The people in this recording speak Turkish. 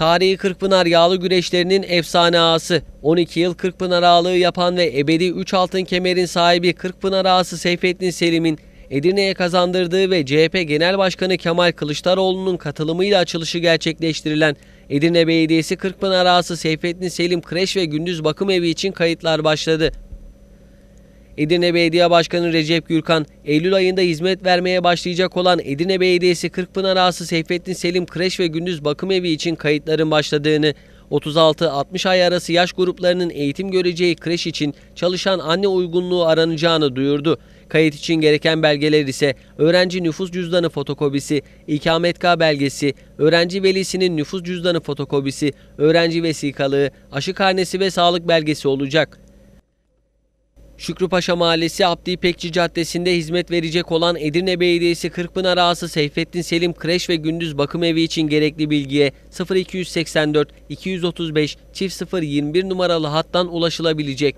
Tarihi Kırkpınar yağlı güreşlerinin efsane ağası. 12 yıl Kırkpınar ağalığı yapan ve ebedi 3 altın kemerin sahibi Kırkpınar ağası Seyfettin Selim'in Edirne'ye kazandırdığı ve CHP Genel Başkanı Kemal Kılıçdaroğlu'nun katılımıyla açılışı gerçekleştirilen Edirne Belediyesi Kırkpınar ağası Seyfettin Selim Kreş ve Gündüz Bakım Evi için kayıtlar başladı. Edirne Belediye Başkanı Recep Gürkan, Eylül ayında hizmet vermeye başlayacak olan Edirne Belediyesi Kırkpınar Ağası Seyfettin Selim Kreş ve Gündüz Bakım Evi için kayıtların başladığını, 36-60 ay arası yaş gruplarının eğitim göreceği kreş için çalışan anne uygunluğu aranacağını duyurdu. Kayıt için gereken belgeler ise öğrenci nüfus cüzdanı fotokopisi, ikametgah belgesi, öğrenci velisinin nüfus cüzdanı fotokopisi, öğrenci vesikalığı, aşı karnesi ve sağlık belgesi olacak. Şükrüpaşa Mahallesi Abdi İpekçi Caddesi'nde hizmet verecek olan Edirne Belediyesi Kırkpınar Ağası Seyfettin Selim Kreş ve Gündüz Bakım Evi için gerekli bilgiye 0284 235 çift 021 numaralı hattan ulaşılabilecek.